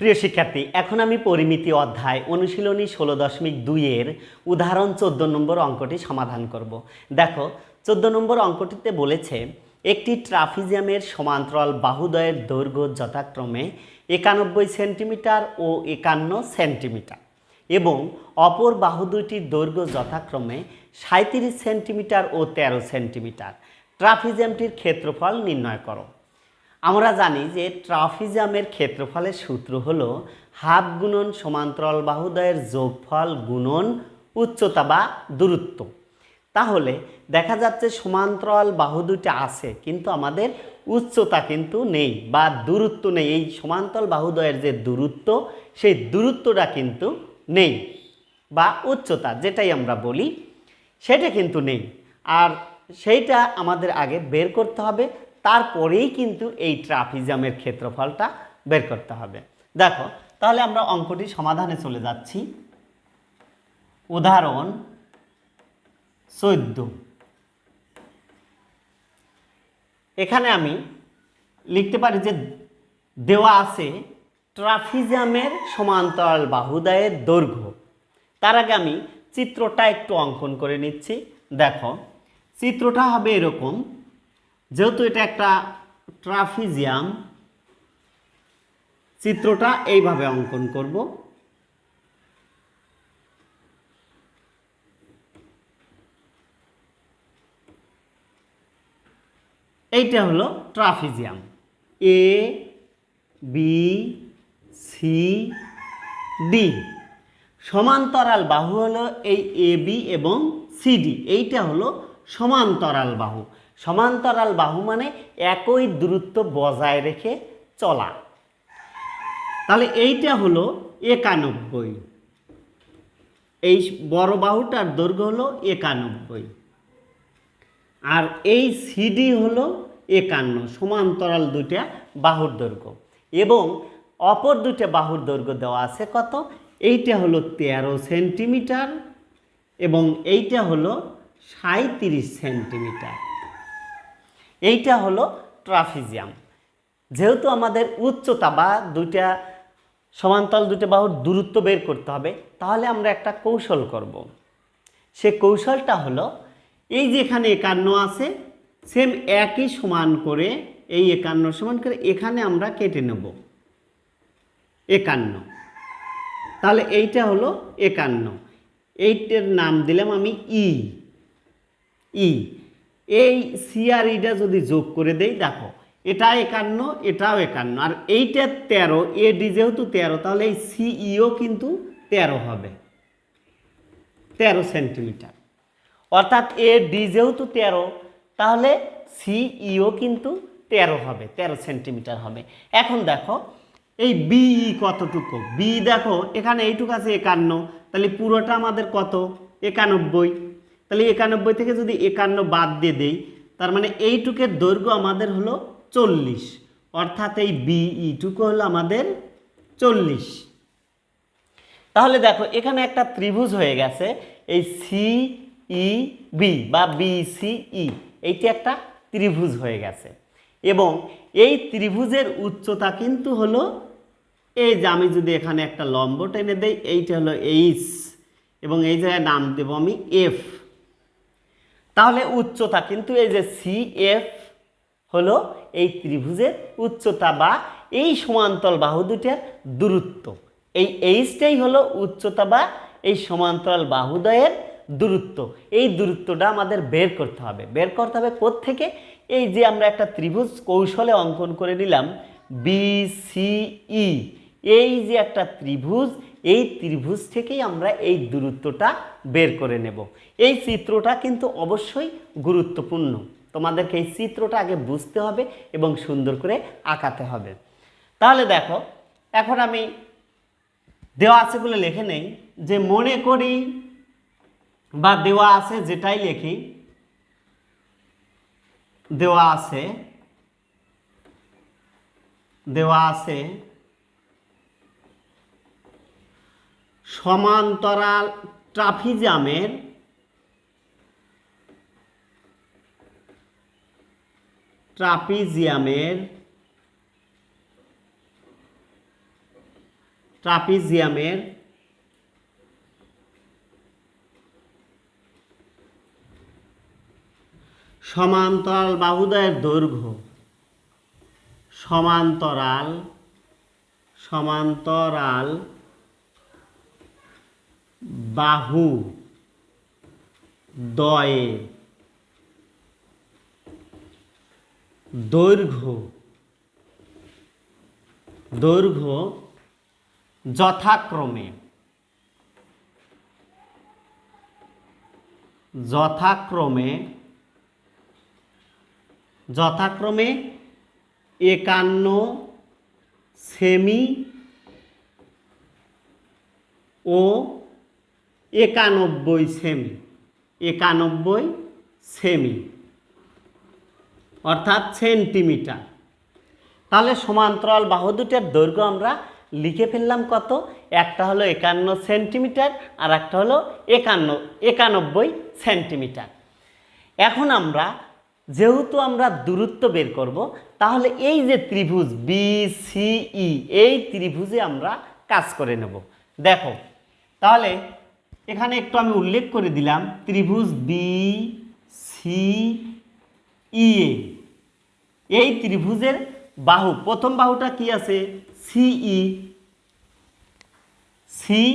প্রিয় শিক্ষার্থী, এখন আমি পরিমিতি অধ্যায় অনুশীলনী ষোলো দশমিক দুইয়ের উদাহরণ চোদ্দ নম্বর অঙ্কটি সমাধান করব। দেখো, চোদ্দ নম্বর অঙ্কটিতে বলেছে, একটি ট্রাফিজিয়ামের সমান্তরাল বাহুদয়ের দৈর্ঘ্য যথাক্রমে একানব্বই সেন্টিমিটার ও একান্ন সেন্টিমিটার এবং অপর বাহু দুইটির দৈর্ঘ্য যথাক্রমে সাঁত্রিশ সেন্টিমিটার ও তেরো সেন্টিমিটার। ট্রাফিজিয়ামটির ক্ষেত্রফল নির্ণয় করো। আমরা জানি যে ট্রাফিজামের ক্ষেত্রফলের সূত্র হলো হাফ গুণন সমান্তরাল বাহুদয়ের যোগফল গুণন উচ্চতা বা দূরত্ব। তাহলে দেখা যাচ্ছে সমান্তরাল বাহু দুটি আছে, কিন্তু আমাদের উচ্চতা কিন্তু নেই বা দূরত্ব নেই। এই সমান্তরাল বাহুদয়ের যে দূরত্ব, সেই দূরত্বটা কিন্তু নেই বা উচ্চতা যেটাই আমরা বলি, সেটা কিন্তু নেই। আর সেইটা আমাদের আগে বের করতে হবে। তারপরেই কিন্তু এই ট্রাফিজামের ক্ষেত্রফলটা বের করতে হবে। দেখো, তাহলে আমরা অঙ্কটি সমাধানে চলে যাচ্ছি। উদাহরণ চোদ্দ। এখানে আমি লিখতে পারি যে দেওয়া আছে ট্রাফিজামের সমান্তরাল বাহুদায়ের দৈর্ঘ্য। তার আগে আমি চিত্রটা একটু অঙ্কন করে নিচ্ছি। দেখো, চিত্রটা হবে এরকম যেহেতু এটা একটা ট্রাফিজিয়াম, চিত্রটা এইভাবে অঙ্কন করব। এইটা হলো trapezium. A, B, C, D. সমান্তরাল বাহু হলো এই এ, বি এবং সিডি এইটা হলো সমান্তরাল বাহু। সমান্তরাল বাহু মানে একই দূরত্ব বজায় রেখে চলা। তাহলে এইটা হলো একানব্বই। এই বড় বাহুটার দৈর্ঘ্য হলো একানব্বই। আর এই সিডি হলো একান্ন, সমান্তরাল দুটা বাহুর দৈর্ঘ্য। এবং অপর দুইটা বাহুর দৈর্ঘ্য দেওয়া আছে কত? এইটা হলো তেরো সেন্টিমিটার এবং এইটা হলো সাঁত্রিশ সেন্টিমিটার। এইটা হলো ট্রাফিজিয়াম। যেহেতু আমাদের উচ্চতা বা দুইটা সমান্তরাল দুটো বাহুর দূরত্ব বের করতে হবে, তাহলে আমরা একটা কৌশল করব। সে কৌশলটা হলো, এই যে এখানে একান্ন আছে সেম একই সমান করে এই একান্ন সমান করে এখানে আমরা কেটে নেব। একান্ন। তাহলে এইটা হলো একান্ন। এইটার নাম দিলাম আমি ই ই এই সিআরইটা যদি যোগ করে দেই, দেখো এটা একান্ন, এটাও একান্ন, আর এইটা তেরো এ ডি যেহেতু তেরো, তাহলে এই সিইও কিন্তু তেরো হবে। তেরো সেন্টিমিটার। অর্থাৎ এ ডি যেহেতু তেরো, তাহলে সিইও কিন্তু তেরো হবে, তেরো সেন্টিমিটার হবে। এখন দেখো, এই বিই কতটুকু? বি দেখো, এখানে এইটুকু আছে একান্ন, তাহলে পুরোটা আমাদের কত? একানব্বই। তাহলে একানব্বই থেকে যদি একান্ন বাদ দিয়ে দেই, তার মানে এইটুকের দৈর্ঘ্য আমাদের হলো চল্লিশ। অর্থাৎ এই বিইটুকু হলো আমাদের চল্লিশ। তাহলে দেখো, এখানে একটা ত্রিভুজ হয়ে গেছে, এই সি ই বি বা বিসিই এইটি একটা ত্রিভুজ হয়ে গেছে। এবং এই ত্রিভুজের উচ্চতা কিন্তু হলো এই যে আমি যদি এখানে একটা লম্ব টেনে দেই, এইটা হলো এইচ এবং এই জায়গায় নাম দেব আমি এফ তাহলে উচ্চতা, কিন্তু এই যে সি এফ হলো এই ত্রিভুজের উচ্চতা বা এই সমান্তরাল বাহু দুটার দূরত্ব। এই এইচটাই হলো উচ্চতা বা এই সমান্তরাল বাহুদয়ের দূরত্ব। এই দূরত্বটা আমাদের বের করতে হবে। বের করতে হবে থেকে এই যে আমরা একটা ত্রিভুজ কৌশলে অঙ্কন করে নিলাম বিসিই এই যে একটা ত্রিভুজ এই ত্রিভুজ থেকেই আমরা এই দূরত্বটা বের করে নেব। এই চিত্রটা কিন্তু অবশ্যই গুরুত্বপূর্ণ। তোমাদেরকে এই চিত্রটা আগে বুঝতে হবে এবং সুন্দর করে আঁকাতে হবে। তাহলে দেখো, এখন আমি দেওয়া আছে বলে লিখে নেই যে মনে করি বা দেওয়া আছে যেটাই লিখি, দেওয়া আছে দেওয়া আছে সমান্তরাল ট্রাফিজামের ট্রাপিজিয়ামের ট্রাপিজিয়ামের সমান্তরাল বাহুদয়ের দৈর্ঘ্য সমান্তরাল সমান্তরাল বাহু দয়ে দৈর্ঘ্য দৈর্ঘ্য যথাক্রমে যথাক্রমে যথাক্রমে একান্ন সেমি ও একানব্বই সেমি। একানব্বই সেমি। অর্থাৎ সেন্টিমিটার। তাহলে সমান্তরাল বাহু দুটার দৈর্ঘ্য আমরা লিখে ফেললাম কত? একটা হলো একান্ন সেন্টিমিটার আর একটা হলো একান্ন, একানব্বই সেন্টিমিটার। এখন আমরা যেহেতু আমরা দূরত্ব বের করব, তাহলে এই যে ত্রিভুজ বি সি ই এই ত্রিভুজে আমরা কাজ করে নেব। দেখো, তাহলে এখানে একটু আমি উল্লেখ করে দিলাম, ত্রিভুজ বি সি ই এই ত্রিভুজের বাহু, প্রথম বাহুটা কি আছে? সিই সিই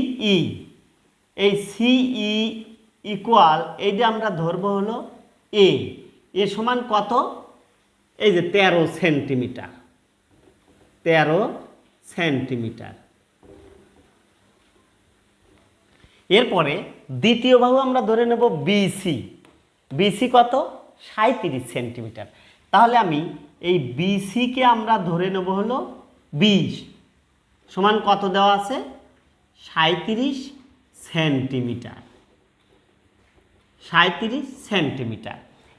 এই সিই ইকুয়াল এই যে আমরা ধরবো হলো এ এ সমান কত? এই যে তেরো সেন্টিমিটার। তেরো সেন্টিমিটার। এরপরে দ্বিতীয় বাহু আমরা ধরে নেব বিসি বিসি কত? সাঁত্রিশ সেন্টিমিটার। তাহলে আমি এই বিসিকে আমরা ধরে নেব হলো বিশ। সমান কত দেওয়া আছে? সাঁত্রিশ সেন্টিমিটার। সাঁত্রিশ সেন্টিমিটার।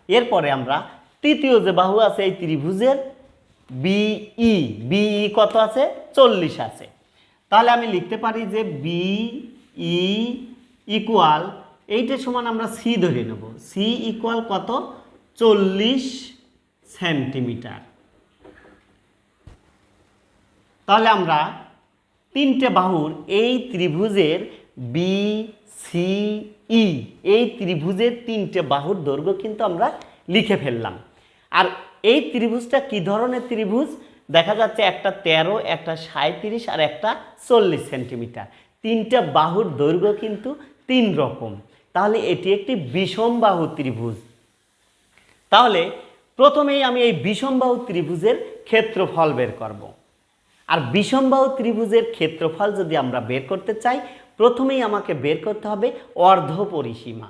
এরপরে আমরা তৃতীয় যে বাহু আছে এই ত্রিভুজের বিই বিই কত আছে? চল্লিশ আছে। তাহলে আমি লিখতে পারি যে বিই ইকুয়াল এইটার সমান আমরা সি ধরে নেব। সি ইকুয়াল কত? চল্লিশ সেন্টিমিটার। তাহলে আমরা তিনটে বাহুর এই ত্রিভুজের বি সি ই এই ত্রিভুজের তিনটে বাহুর দৈর্ঘ্য কিন্তু আমরা লিখে ফেললাম। আর এই ত্রিভুজটা কি ধরনের ত্রিভুজ? দেখা যাচ্ছে একটা তেরো, একটা সাঁত্রিশ আর একটা চল্লিশ সেন্টিমিটার। তিনটা বাহুর দৈর্ঘ্য কিন্তু তিন রকম। তাহলে এটি একটি বিষম বাহু ত্রিভুজ। তাহলে প্রথমেই আমি এই বিষমবাহু ত্রিভুজের ক্ষেত্রফল বের করব। আর বিষমবাহু ত্রিভুজের ক্ষেত্রফল যদি আমরা বের করতে চাই, প্রথমেই আমাকে বের করতে হবে অর্ধ পরিসীমা।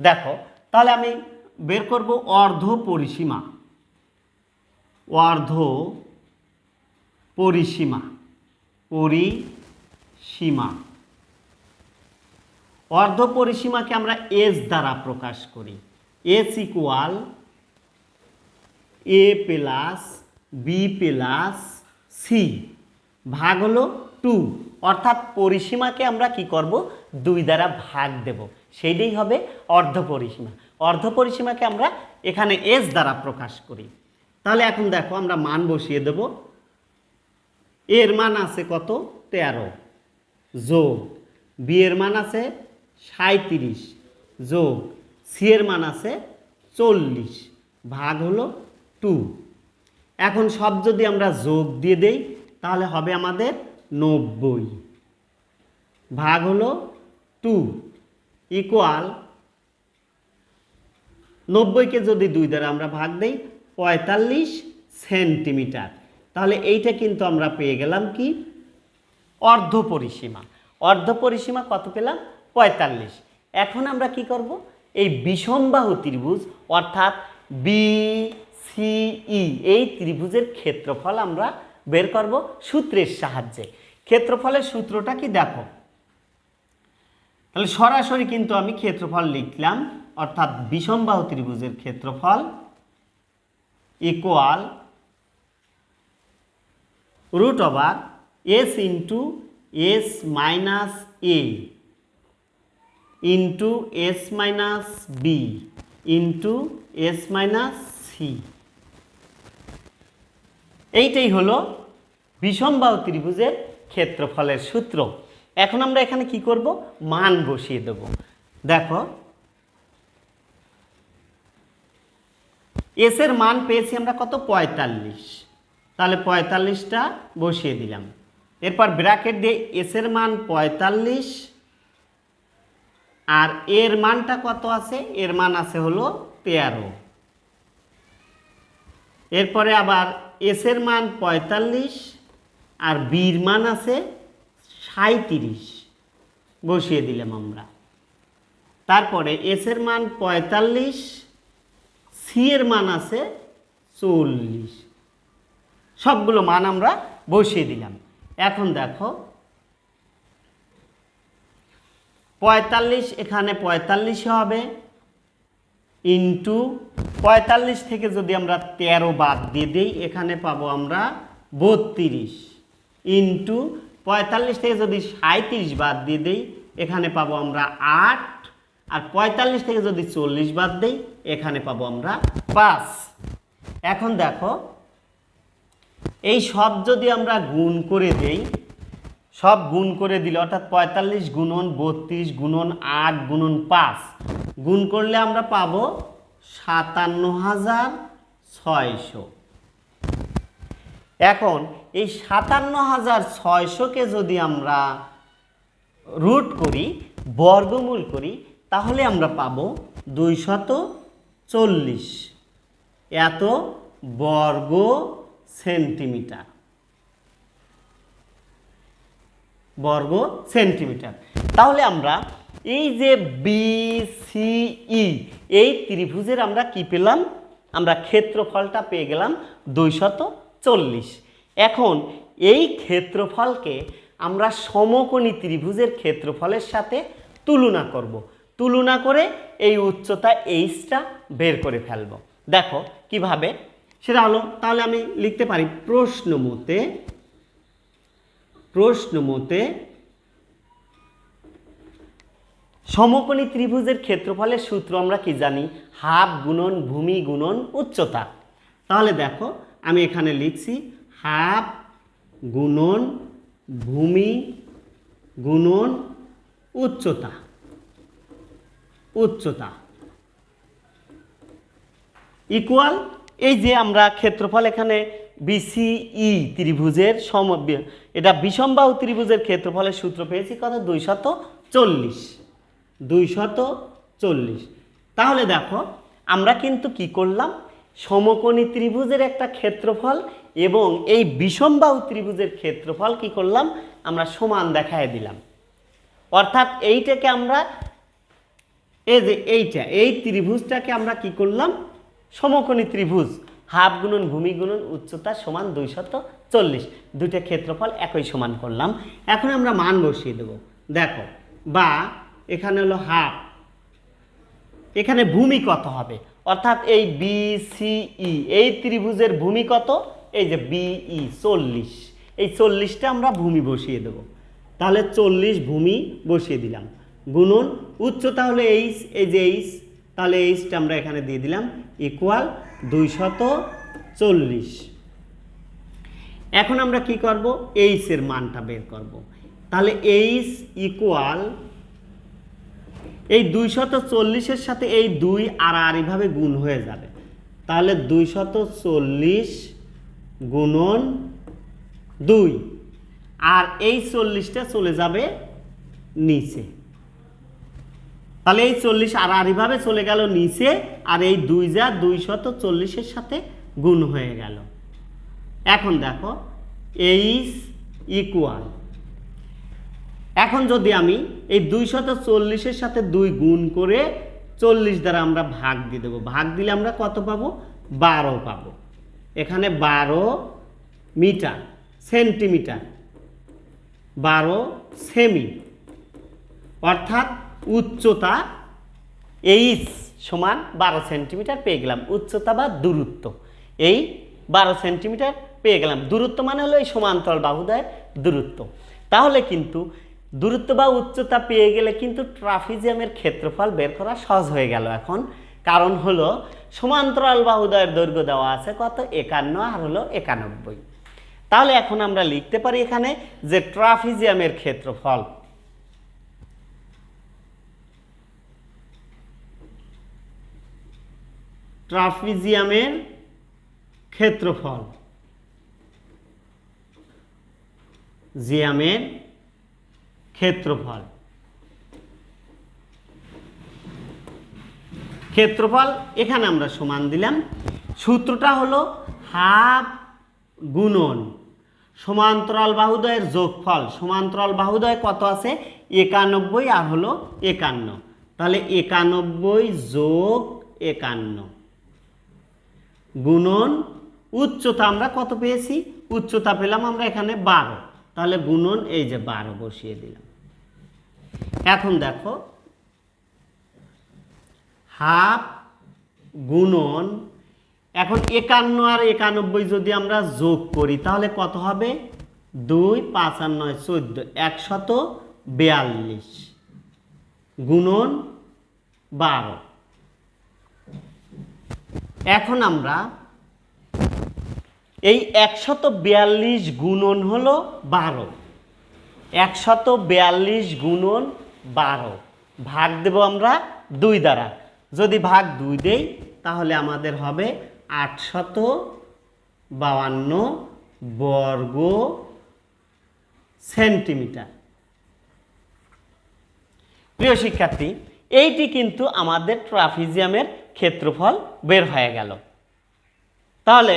দেখো, তাহলে আমি বের করব অর্ধ পরিসীমা। অর্ধ পরিসীমা। পরিসীমা অর্ধ পরিসীমাকে আমরা এস দ্বারা প্রকাশ করি। S equal A plus B plus C ভাগ হলো টু অর্থাৎ পরিসীমাকে আমরা কি করব? দুই দ্বারা ভাগ দেব। সেইটাই হবে অর্ধ পরিসীমা অর্ধ পরিসীমাকে আমরা এখানে এস দ্বারা প্রকাশ করি। তাহলে এখন দেখো আমরা মান বসিয়ে দেব। এর মান আছে কত? তেরো। যোগ। বি এর মান আছে সাঁত্রিশ যোগ। সি এর মান আছে চল্লিশ। ভাগ হলো টু। এখন সব যদি আমরা যোগ দিয়ে দেই, তাহলে হবে আমাদের নব্বই। ভাগ হলো টু। ইকুয়াল নব্বইকে যদি দুই দ্বারা আমরা ভাগ দেই, পঁয়তাল্লিশ সেন্টিমিটার। তাহলে এইটা কিন্তু আমরা পেয়ে গেলাম কি? অর্ধ পরিসীমা অর্ধ পরিসীমা কত পেলাম? পঁয়তাল্লিশ। এখন আমরা কি করব? এই বিষমবাহু ত্রিভুজ, অর্থাৎ বি সিই এই ত্রিভুজের ক্ষেত্রফল আমরা বের করব সূত্রের সাহায্যে। ক্ষেত্রফলের সূত্রটা কি দেখো? তাহলে সরাসরি কিন্তু আমি ক্ষেত্রফল লিখলাম, অর্থাৎ বিষমবাহু ত্রিভুজের ক্ষেত্রফল equal root over S into S minus A into S minus B into S minus C এইটাই হলো বিষমবাহু ত্রিভুজের ক্ষেত্রফলের সূত্র। এখন আমরা এখানে কি করব? মান বসিয়ে দেব। দেখো এস এর মান পেয়েছি আমরা কত? পঁয়তাল্লিশ। তাহলে পঁয়তাল্লিশটা বসিয়ে দিলাম। এরপর ব্র্যাকেট দিয়ে এস এর মান পঁয়তাল্লিশ, আর এর মানটা কত আছে? এর মান আছে হলো তেরো। এরপরে আবার এস এর মান পঁয়তাল্লিশ, আর বির মান আছে সাঁত্রিশ বসিয়ে দিলাম আমরা। তারপরে এস এর মান পঁয়তাল্লিশ সি এর মান আছে চল্লিশ। সবগুলো মান আমরা বসিয়ে দিলাম। এখন দেখো। পঁয়তাল্লিশ, এখানে পঁয়তাল্লিশ হবে। ইন্টু পঁয়তাল্লিশ থেকে যদি আমরা তেরো বাদ দিয়ে দিই, এখানে পাবো আমরা বত্রিশ। ইন্টু পঁয়তাল্লিশ থেকে যদি সাঁত্রিশ বাদ দিয়ে দিই, এখানে পাবো আমরা আট। আর পঁয়তাল্লিশ থেকে যদি চল্লিশ বাদ দিই, এখানে পাবো আমরা পাঁচ। এখন দেখো এই সব যদি আমরা গুণ করে দেই, সব গুণ করে দিলে অর্থাৎ পঁয়তাল্লিশ গুণন বত্রিশ গুণন আট গুণন পাঁচ, গুণ করলে আমরা পাবো সাতান্ন হাজার ছয়শো। এখন এই সাতান্ন হাজার ছয়শোকে যদি আমরা রুট করি, বর্গমূল করি, তাহলে আমরা পাবো দুইশত চল্লিশ। এত বর্গ সেন্টিমিটার। বর্গ সেন্টিমিটার। তাহলে আমরা এই যে বি সি ই এই ত্রিভুজের আমরা কি পেলাম? আমরা ক্ষেত্রফলটা পেয়ে গেলাম দুইশত চল্লিশ। এখন এই ক্ষেত্রফলকে আমরা সমকোণী ত্রিভুজের ক্ষেত্রফলের সাথে তুলনা করব। তুলনা করে এই উচ্চতা এইচটা বের করে ফেলব। দেখো কীভাবে সেটা হলো, তাহলে আমি লিখতে পারি, প্রশ্ন মতে প্রশ্ন মতে সমকোণী ত্রিভুজের ক্ষেত্রফলের সূত্র আমরা কি জানি? হাফ গুণন ভূমি গুণন উচ্চতা। তাহলে দেখো, আমি এখানে লিখছি, হাফ গুণন ভূমি গুণন উচ্চতা। উচ্চতা। ইকুয়াল এই যে আমরা ক্ষেত্রফল এখানে বিসিই ত্রিভুজের সম, এটা বিষমবাহু ত্রিভুজের ক্ষেত্রফলের সূত্র পেয়েছি কত? দুইশত চল্লিশ। দুইশত চল্লিশ। তাহলে দেখো, আমরা কিন্তু কি করলাম? সমকোণী ত্রিভুজের একটা ক্ষেত্রফল এবং এই বিষমবাহু ত্রিভুজের ক্ষেত্রফল কি করলাম? আমরা সমান দেখায় দিলাম। অর্থাৎ এইটাকে আমরা, এই যে এইটা, এই ত্রিভুজটাকে আমরা কি করলাম? সমকোণী ত্রিভুজ। হাফ গুণন ভূমি গুণন উচ্চতা সমান দুইশত চল্লিশ। দুইটা ক্ষেত্রফল একই সমান করলাম। এখন আমরা মান বসিয়ে দেব। দেখো, বা এখানে হলো হাফ। এখানে ভূমি কত হবে? অর্থাৎ এই বি সি ই এই ত্রিভুজের ভূমি কত? এই যে বিই চল্লিশ। এই চল্লিশটা আমরা ভূমি বসিয়ে দেব। তাহলে চল্লিশ ভূমি বসিয়ে দিলাম। গুণন উচ্চতা হলো এইচ এই যে এইচ তাহলে এইচটা আমরা এখানে দিয়ে দিলাম। ইকুয়াল দুইশত চল্লিশ। এখন আমরা কি করব? এইচ এর মানটা বের করব। তাহলে এইচ ইকুয়াল এই দুইশত চল্লিশের সাথে এই দুই আড়াআড়িভাবে গুণ হয়ে যাবে। তাহলে দুইশত চল্লিশ গুণন দুই। আর এই চল্লিশটা চলে যাবে নিচে। তাহলে এই চল্লিশ আড়াআড়িভাবে চলে গেল নিচে, আর এই দুই যা দুইশত চল্লিশের সাথে গুণ হয়ে গেল। এখন দেখো এইচ ইকুয়াল এখন যদি আমি এই দুইশত চল্লিশের সাথে দুই গুণ করে চল্লিশ দ্বারা আমরা ভাগ দিয়ে দেবো, ভাগ দিলে আমরা কত পাবো? বারো পাবো। এখানে বারো মিটার, সেন্টিমিটার। বারো সেমি। অর্থাৎ উচ্চতা এইচ সমান বারো সেন্টিমিটার পেয়ে গেলাম। উচ্চতা বা দূরত্ব। এই বারো সেন্টিমিটার পেয়ে গেলাম। দূরত্ব মানে হলো এই সমান্তরাল বাহুদয়ের দূরত্ব। তাহলে কিন্তু দূরত্ব বা উচ্চতা পেয়ে গেলে কিন্তু ট্রাফিজিয়ামের ক্ষেত্রফল বের করা সহজ হয়ে গেল এখন। কারণ হলো সমান্তরাল বাহুদয়ের দৈর্ঘ্য দেওয়া আছে কত? একান্ন আর হলো একানব্বই। তাহলে এখন আমরা লিখতে পারি এখানে যে ট্রাফিজিয়ামের ক্ষেত্রফল ট্রাফিজিয়ামের ক্ষেত্রফল। জিয়ামের ক্ষেত্রফল। ক্ষেত্রফল এখানে আমরা সমান দিলাম। সূত্রটা হলো হাফ গুণন। সমান্তরাল বাহুদয়ের যোগফল। সমান্তরাল বাহুদয় কত আছে? একানব্বই আর হলো একান্ন। তাহলে একানব্বই যোগ একান্ন। গুণন উচ্চতা আমরা কত পেয়েছি? উচ্চতা পেলাম আমরা এখানে বারো। তাহলে গুণন এই যে বারো বসিয়ে দিলাম। এখন দেখো, হাফ গুণন, এখন একান্ন আর একানব্বই যদি আমরা যোগ করি, তাহলে কত হবে? দুই, পাঁচ আর নয়, চোদ্দ, একশত বেয়াল্লিশ। গুণন বারো। এখন আমরা এই একশত বিয়াল্লিশ গুণন হলো বারো। একশত বিয়াল্লিশ গুণন বারো। ভাগ দেব আমরা দুই দ্বারা। যদি ভাগ দুই দেই, তাহলে আমাদের হবে আটশত বাউান্ন বর্গ সেন্টিমিটার। প্রিয় শিক্ষার্থী, এইটি কিন্তু আমাদের ট্রাফিজিয়ামের ক্ষেত্রফল বের হয়ে গেল। তাহলে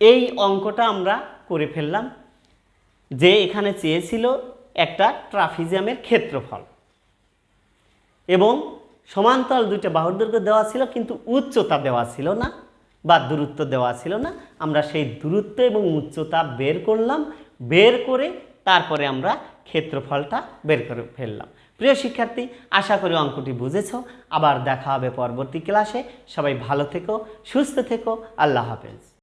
এই অঙ্কটা আমরা করে ফেললাম যে এখানে চেয়েছিল একটা ট্রাফিজিয়ামের ক্ষেত্রফল। এবং সমান্তরাল দুইটা বাহুর দৈর্ঘ্য দেওয়া ছিল, কিন্তু উচ্চতা দেওয়া ছিল না বা দূরত্ব দেওয়া ছিল না। আমরা সেই দূরত্ব এবং উচ্চতা বের করলাম, বের করে তারপরে আমরা ক্ষেত্রফলটা বের করে ফেললাম। প্রিয় শিক্ষার্থী, আশা করি অঙ্কটি বুঝেছ। আবার দেখা হবে পরবর্তী ক্লাসে। সবাই ভালো থেকো, সুস্থ থেকো। আল্লাহ হাফেজ।